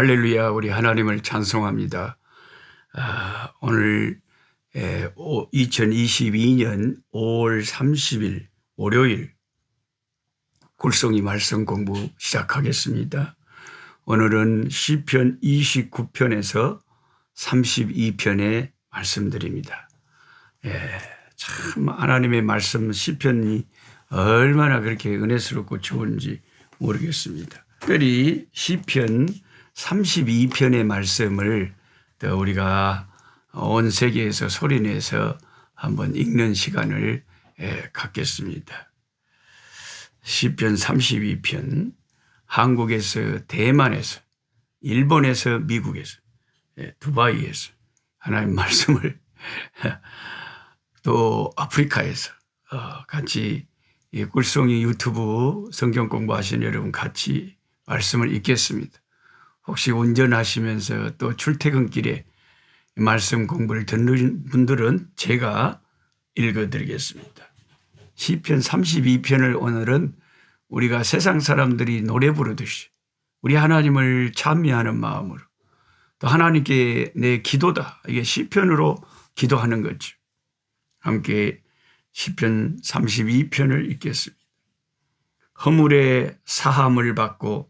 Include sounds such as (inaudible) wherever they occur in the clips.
할렐루야, 우리 하나님을 찬송합니다. 아, 오늘 2022년 5월 30일 월요일 굴송이 말씀 공부 시작하겠습니다. 오늘은 시편 29편에서 32편의 말씀드립니다. 예, 참 하나님의 말씀 시편이 얼마나 그렇게 은혜스럽고 좋은지 모르겠습니다. 특별히 시편 32편의 말씀을 또 우리가 온 세계에서 소리내서 한번 읽는 시간을 예, 갖겠습니다. 시편 32편 한국에서 대만에서 일본에서 미국에서 예, 두바이에서 하나님 말씀을 (laughs) 또 아프리카에서 어, 같이 이 꿀송이 유튜브 성경 공부하시는 여러분 같이 말씀을 읽겠습니다. 혹시 운전하시면서 또 출퇴근길에 말씀 공부를 듣는 분들은 제가 읽어드리겠습니다. 시편 32편을 오늘은 우리가 세상 사람들이 노래 부르듯이 우리 하나님을 찬미하는 마음으로 또 하나님께 내 기도다 이게 시편으로 기도하는 거죠. 함께 시편 32편을 읽겠습니다. 허물의 사함을 받고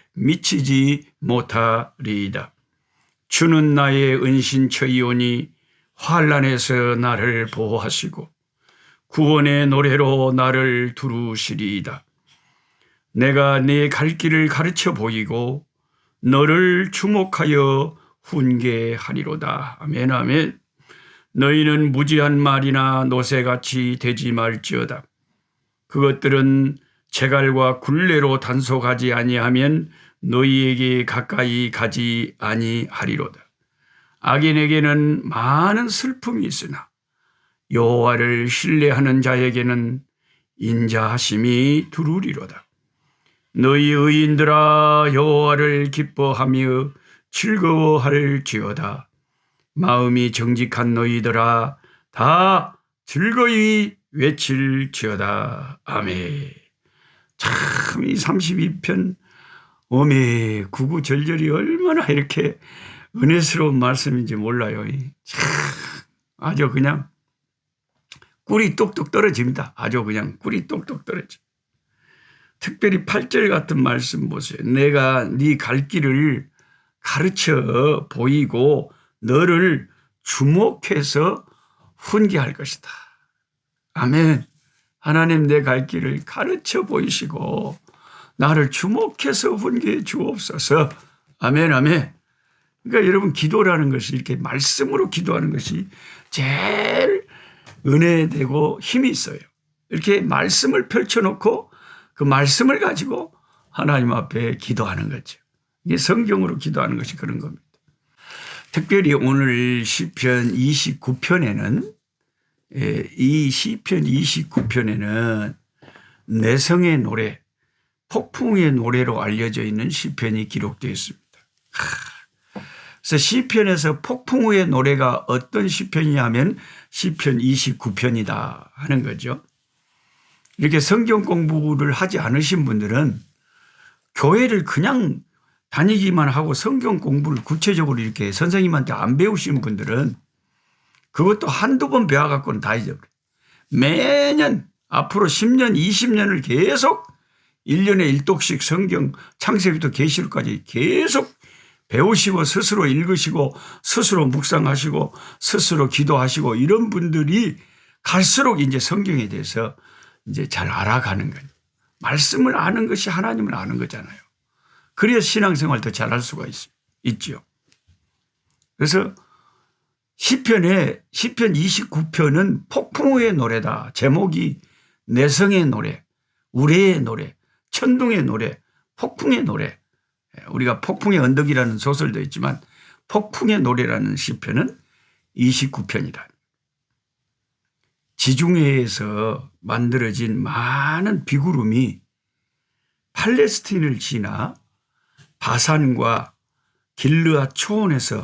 미치지 못하리이다. 주는 나의 은신처이오니 환란에서 나를 보호하시고 구원의 노래로 나를 두루시리이다. 내가 네 갈 길을 가르쳐 보이고 너를 주목하여 훈계하리로다. 아멘 아멘. 너희는 무지한 말이나 노새같이 되지 말지어다. 그것들은 제갈과 굴레로 단속하지 아니하면 너희에게 가까이 가지 아니하리로다. 악인에게는 많은 슬픔이 있으나 여호와를 신뢰하는 자에게는 인자하심이 두루리로다. 너희 의인들아 여호와를 기뻐하며 즐거워할지어다. 마음이 정직한 너희들아 다 즐거이 외칠지어다. 아멘. 참 이 32편 오메 구구절절이 얼마나 이렇게 은혜스러운 말씀인지 몰라요. 참 아주 그냥 꿀이 똑똑 떨어집니다. 아주 그냥 꿀이 똑똑 떨어져. 특별히 8절 같은 말씀 보세요. 내가 네 갈 길을 가르쳐 보이고 너를 주목해서 훈계할 것이다. 아멘. 하나님 내 갈 길을 가르쳐 보이시고 나를 주목해서 훈계해 주옵소서. 아멘, 아멘. 그러니까 여러분 기도라는 것이 이렇게 말씀으로 기도하는 것이 제일 은혜되고 힘이 있어요. 이렇게 말씀을 펼쳐놓고 그 말씀을 가지고 하나님 앞에 기도하는 거죠. 이게 성경으로 기도하는 것이 그런 겁니다. 특별히 오늘 시편 29편에는 예, 이 시편 29편에는 내성의 노래, 폭풍의 노래로 알려져 있는 시편이 기록되어 있습니다. 그래서 시편에서 폭풍의 노래가 어떤 시편이냐면 시편 29편이다 하는 거죠. 이렇게 성경 공부를 하지 않으신 분들은 교회를 그냥 다니기만 하고 성경 공부를 구체적으로 이렇게 선생님한테 안 배우신 분들은 그것도 한두 번 배워갖고는 다 잊어버려. 매년 앞으로 10년, 20년을 계속 1년에 1독씩 성경 창세기부터 계시록까지 계속 배우시고 스스로 읽으시고 스스로 묵상하시고 스스로 기도하시고 이런 분들이 갈수록 이제 성경에 대해서 이제 잘 알아가는 거예요. 말씀을 아는 것이 하나님을 아는 거잖아요. 그래야 신앙생활도 잘할 수가 있, 있죠. 그래서 시편에 시편 29편은 폭풍우의 노래다. 제목이 내성의 노래, 우레의 노래, 천둥의 노래, 폭풍의 노래. 우리가 폭풍의 언덕이라는 소설도 있지만 폭풍의 노래라는 시편은 29편이다. 지중해에서 만들어진 많은 비구름이 팔레스틴을 지나 바산과 길르아 초원에서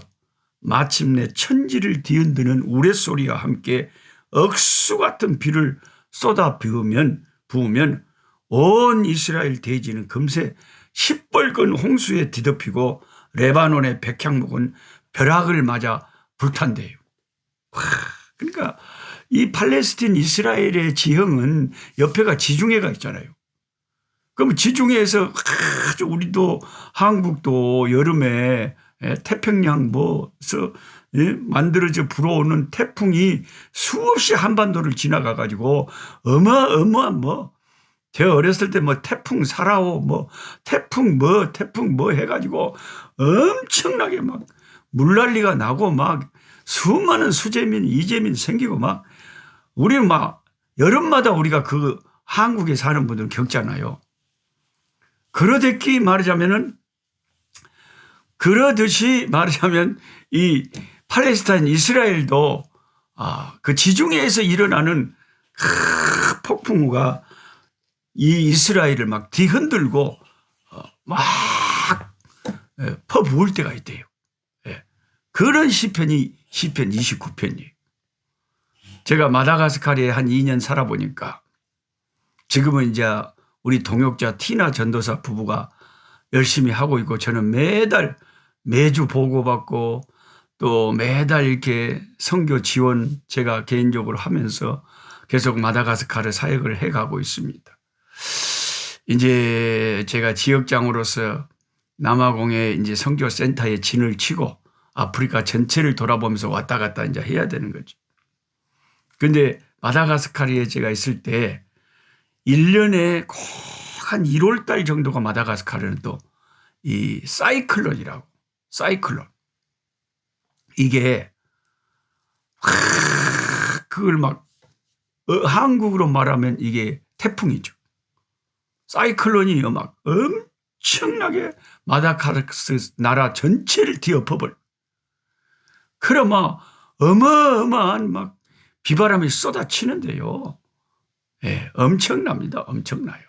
마침내 천지를 뒤흔드는 우레소리와 함께 억수 같은 비를 쏟아 부으면 부으면 온 이스라엘 대지는 금세 시뻘건 홍수에 뒤덮이고 레바논의 백향목은 벼락을 맞아 불탄대요. 와, 그러니까 이 팔레스틴 이스라엘의 지형은 옆에가 지중해가 있잖아요. 그럼 지중해에서 아주 우리도 한국도 여름에 예, 태평양 뭐서 예, 만들어져 불어오는 태풍이 수없이 한반도를 지나가 가지고 어마어마한 뭐 제가 어렸을 때 뭐 태풍 사라오 뭐 태풍 뭐 태풍 뭐 해가지고 엄청나게 막 물난리가 나고 막 수많은 수재민 이재민 생기고 막 우리는 막 여름마다 우리가 그 한국에 사는 분들은 겪잖아요. 그러듯이 말하자면은 그러듯이 말하자면 이 팔레스타인 이스라엘도 아, 그 지중해에서 일어나는 크, 폭풍우가 이 이스라엘을 막 뒤흔들고 어, 막 예, 퍼부을 때가 있대요. 예. 그런 시편이 시편 29편이에요. 제가 마다가스카르에 한 2년 살아보니까 지금은 이제 우리 동역자 티나 전도사 부부가 열심히 하고 있고 저는 매달 매주 보고받고 또 매달 이렇게 선교 지원 제가 개인적으로 하면서 계속 마다가스카르 사역을 해가고 있습니다. 이제 제가 지역장으로서 남아공에 이제 선교 센터에 진을 치고 아프리카 전체를 돌아보면서 왔다 갔다 이제 해야 되는 거죠. 근데 마다가스카르에 제가 있을 때 1년에 꼭한 1월 달 정도가 마다가스카르는 또 이 사이클론이라고 사이클론 이게 그걸 막 어, 한국으로 말하면 이게 태풍이죠. 사이클론이 막 엄청나게 마다가스카르 나라 전체를 뒤엎어버려. 그럼 막 어마어마한 막 비바람이 쏟아치는데요. 예, 엄청납니다. 엄청나요.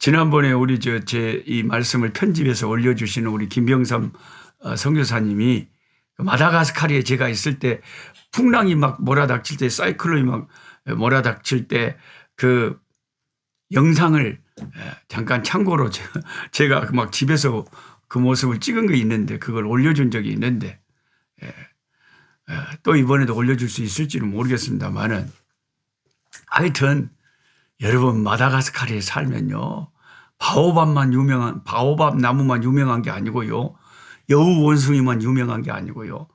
지난번에 우리 저 제 이 말씀을 편집해서 올려주시는 우리 김병삼 어, 선교사님이 그 마다가스카르에 제가 있을 때 풍랑이 막 몰아닥칠 때 사이클론이 막 몰아닥칠 때 그 영상을 잠깐 참고로 (laughs) 제가 막 집에서 그 모습을 찍은 게 있는데 그걸 올려준 적이 있는데 어, 또 이번에도 올려줄 수 있을지는 모르겠습니다만은 하여튼 여러분 마다가스카르에 살면요 바오밥만 유명한 바오밥 나무만 유명한 게 아니고요 여우 원숭이만 유명한 게 아니고요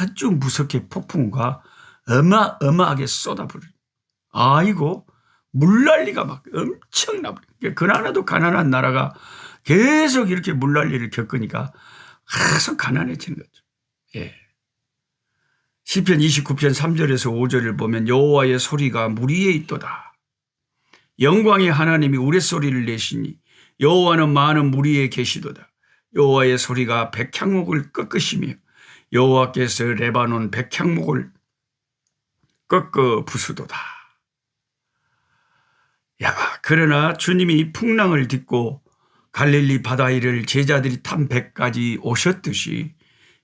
아주 무섭게 폭풍과 어마어마하게 쏟아부르 아이고 물난리가 막 엄청나 그나라도 가난한 나라가 계속 이렇게 물난리를 겪으니까 계속 가난해지는 거죠. 예. 시편 29편 3절에서 5절을 보면 여호와의 소리가 물 위에 있도다. 영광의 하나님이 우레소리를 내시니 여호와는 많은 물 위에 계시도다. 여호와의 소리가 백향목을 꺾으시며 여호와께서 레바논 백향목을 꺾어 부수도다. 야, 그러나 주님이 풍랑을 딛고 갈릴리 바다 위를 제자들이 탄 배까지 오셨듯이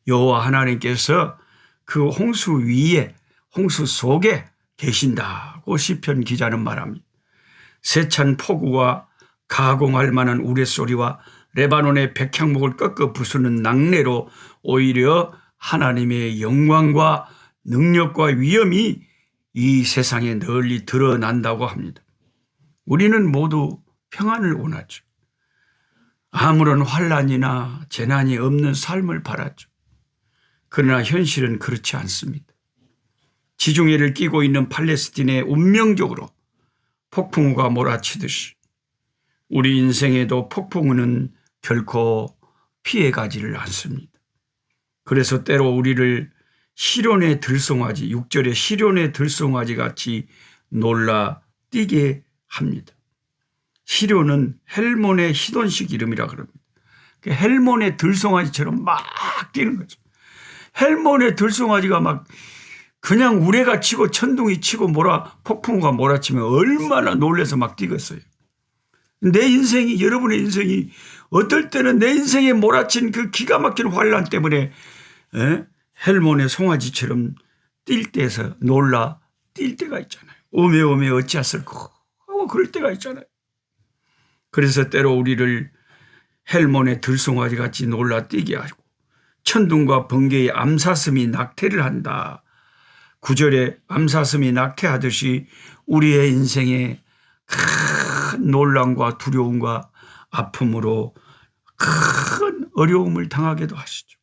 여호와 하나님께서 그 홍수 위에 홍수 속에 계신다고 시편 기자는 말합니다. 세찬 폭우와 가공할 만한 우레소리와 레바논의 백향목을 꺾어 부수는 낙뢰로 오히려 하나님의 영광과 능력과 위엄이 이 세상에 널리 드러난다고 합니다. 우리는 모두 평안을 원하죠. 아무런 환란이나 재난이 없는 삶을 바랐죠. 그러나 현실은 그렇지 않습니다. 지중해를 끼고 있는 팔레스틴에 운명적으로 폭풍우가 몰아치듯이 우리 인생에도 폭풍우는 결코 피해가지를 않습니다. 그래서 때로 우리를 시련의 들송아지, 6절의 시련의 들송아지 같이 놀라 뛰게 합니다. 시련은 헬몬의 히돈식 이름이라 그럽니다. 그 헬몬의 들송아지처럼 막 뛰는 거죠. 헬몬의 들송아지가 막 그냥 우레가 치고 천둥이 치고 몰아 폭풍우가 몰아치면 얼마나 놀래서 막 뛰겠어요. 내 인생이 여러분의 인생이 어떨 때는 내 인생에 몰아친 그 기가 막힌 환란 때문에 에? 헬몬의 송아지처럼 뛸 때에서 놀라 뛸 때가 있잖아요. 오메 오메 어찌하을까 하고 그럴 때가 있잖아요. 그래서 때로 우리를 헬몬의 들송아지 같이 놀라 뛰게 하고 천둥과 번개의 암사슴이 낙태를 한다. 구절에 암사슴이 낙태하듯이 우리의 인생에 큰 논란과 두려움과 아픔으로 큰 어려움을 당하게도 하시죠.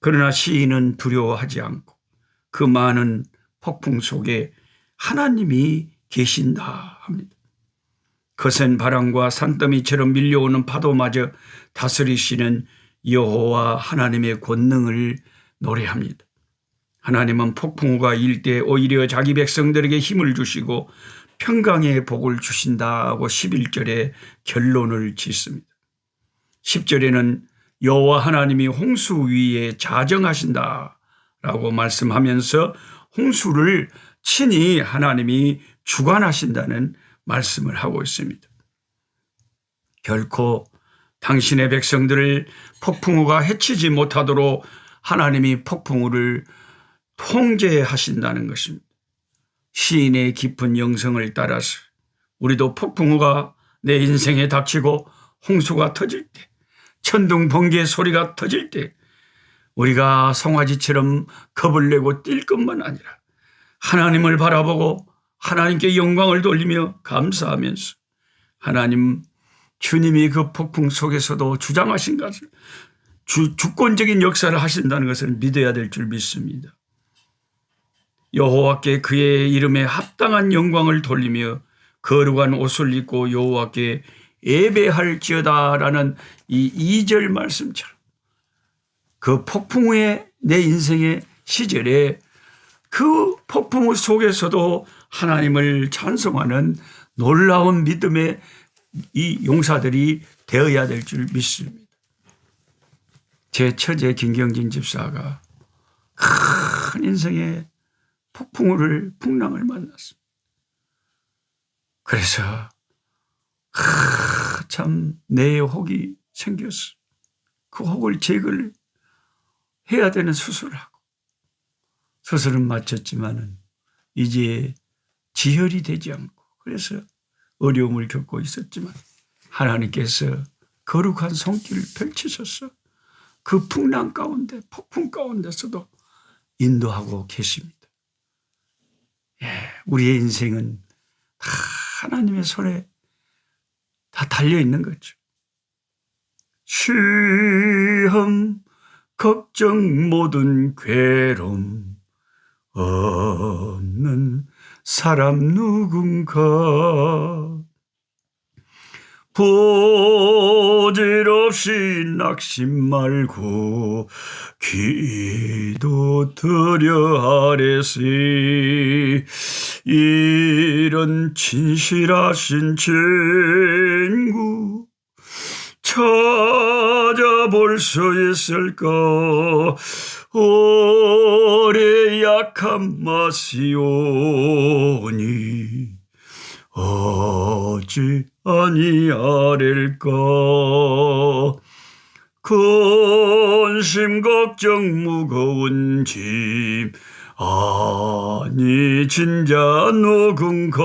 그러나 시인은 두려워하지 않고 그 많은 폭풍 속에 하나님이 계신다 합니다. 거센 바람과 산더미처럼 밀려오는 파도마저 다스리시는 여호와 하나님의 권능을 노래합니다. 하나님은 폭풍우가 일때 오히려 자기 백성들에게 힘을 주시고 평강의 복을 주신다고 11절에 결론을 짓습니다. 10절에는 여호와 하나님이 홍수 위에 자정하신다라고 말씀하면서 홍수를 친히 하나님이 주관하신다는 말씀을 하고 있습니다. 결코 당신의 백성들을 폭풍우가 해치지 못하도록 하나님이 폭풍우를 통제하신다는 것입니다. 시인의 깊은 영성을 따라서 우리도 폭풍우가 내 인생에 닥치고 홍수가 터질 때, 천둥 번개 소리가 터질 때, 우리가 송아지처럼 겁을 내고 뛸 것만 아니라 하나님을 바라보고 하나님께 영광을 돌리며 감사하면서 하나님 주님이 그 폭풍 속에서도 주장하신 것을 주, 주권적인 역사를 하신다는 것을 믿어야 될 줄 믿습니다. 여호와께 그의 이름에 합당한 영광을 돌리며 거룩한 옷을 입고 여호와께 예배할지어다라는 이 2절 말씀처럼 그 폭풍 후에 내 인생의 시절에 그 폭풍 속에서도 하나님을 찬송하는 놀라운 믿음의 이 용사들이 되어야 될 줄 믿습니다. 제 처제 김경진 집사가 큰 인생의 폭풍우를 풍랑을 만났습니다. 그래서 참 뇌에 혹이 생겼어. 그 혹을 제거를 해야 되는 수술을 하고 수술은 마쳤지만은 이제 지혈이 되지 않고 그래서 어려움을 겪고 있었지만 하나님께서 거룩한 손길을 펼치셔서 그 풍랑 가운데 폭풍 가운데서도 인도하고 계십니다. 예, 우리의 인생은 다 하나님의 손에 다 달려 있는 거죠. 시험, 걱정, 모든 괴로움 없는 사람 누군가? 보질없이 낙심 말고 기도 드려 하래시 이런 진실하신 친구 찾아볼 수 있을까? 오래 약한 마시오니 어찌 아니하릴까? 근심 걱정 무거운 짐 아니 진자 누군가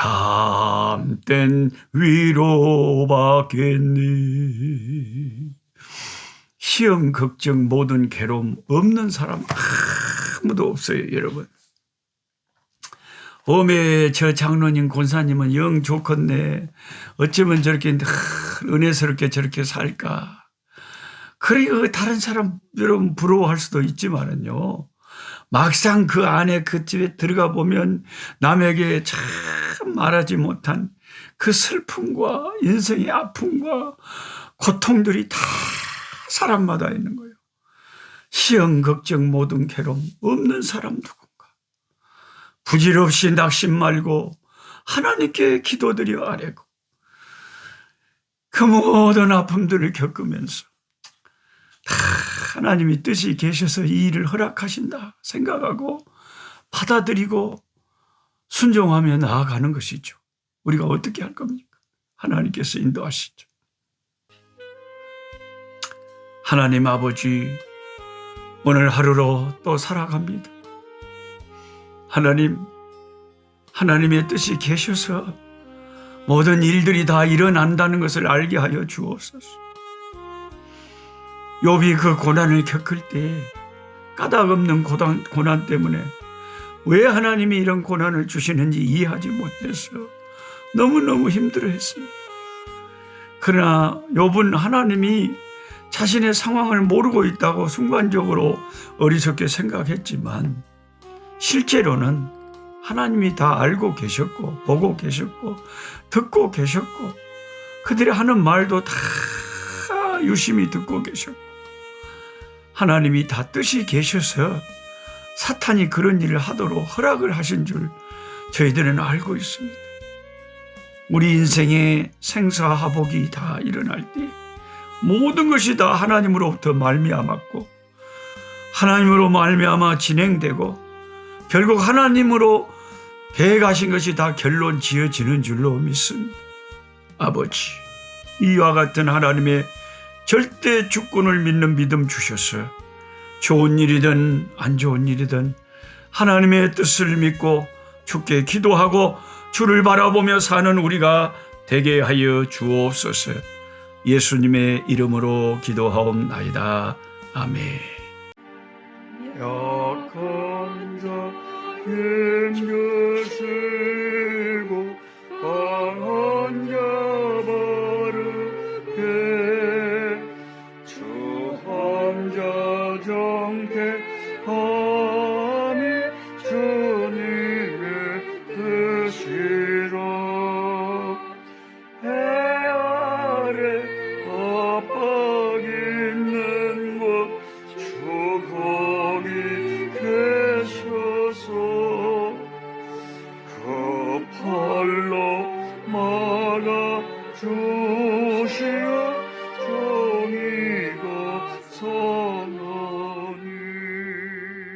참된 위로 받겠니? 시험 걱정 모든 괴로움 없는 사람 아무도 없어요 여러분. 오메 저 장로님 권사님은 영 좋겠네. 어쩌면 저렇게 늘 은혜스럽게 저렇게 살까? 그래 그 다른 사람 여러분 부러워할 수도 있지만은요. 막상 그 안에 그 집에 들어가 보면 남에게 참 말하지 못한 그 슬픔과 인생의 아픔과 고통들이 다 사람마다 있는 거예요. 시험, 걱정, 모든 괴로움 없는 사람 누군가. 부질없이 낙심 말고 하나님께 기도드려 아뢰고 그 모든 아픔들을 겪으면서 다 하나님이 뜻이 계셔서 이 일을 허락하신다 생각하고 받아들이고 순종하며 나아가는 것이죠. 우리가 어떻게 할 겁니까? 하나님께서 인도하시죠. 하나님 아버지, 오늘 하루로 또 살아갑니다. 하나님, 하나님의 뜻이 계셔서 모든 일들이 다 일어난다는 것을 알게 하여 주옵소서. 욥이 그 고난을 겪을 때 까닭 없는 고난, 고난 때문에 왜 하나님이 이런 고난을 주시는지 이해하지 못해서 너무너무 힘들어했습니다. 그러나 욥은 하나님이 자신의 상황을 모르고 있다고 순간적으로 어리석게 생각했지만 실제로는 하나님이 다 알고 계셨고 보고 계셨고 듣고 계셨고 그들이 하는 말도 다 유심히 듣고 계셨고 하나님이 다 뜻이 계셔서 사탄이 그런 일을 하도록 허락을 하신 줄 저희들은 알고 있습니다. 우리 인생의 생사하복이 다 일어날 때 모든 것이 다 하나님으로부터 말미암았고 하나님으로 말미암아 진행되고 결국 하나님으로 계획하신 것이 다 결론 지어지는 줄로 믿습니다. 아버지, 이와 같은 하나님의 절대 주권을 믿는 믿음 주셔서 좋은 일이든 안 좋은 일이든 하나님의 뜻을 믿고 주께 기도하고 주를 바라보며 사는 우리가 되게 하여 주옵소서. 예수님의 이름으로 기도하옵나이다. 아멘. 약한 자의 것을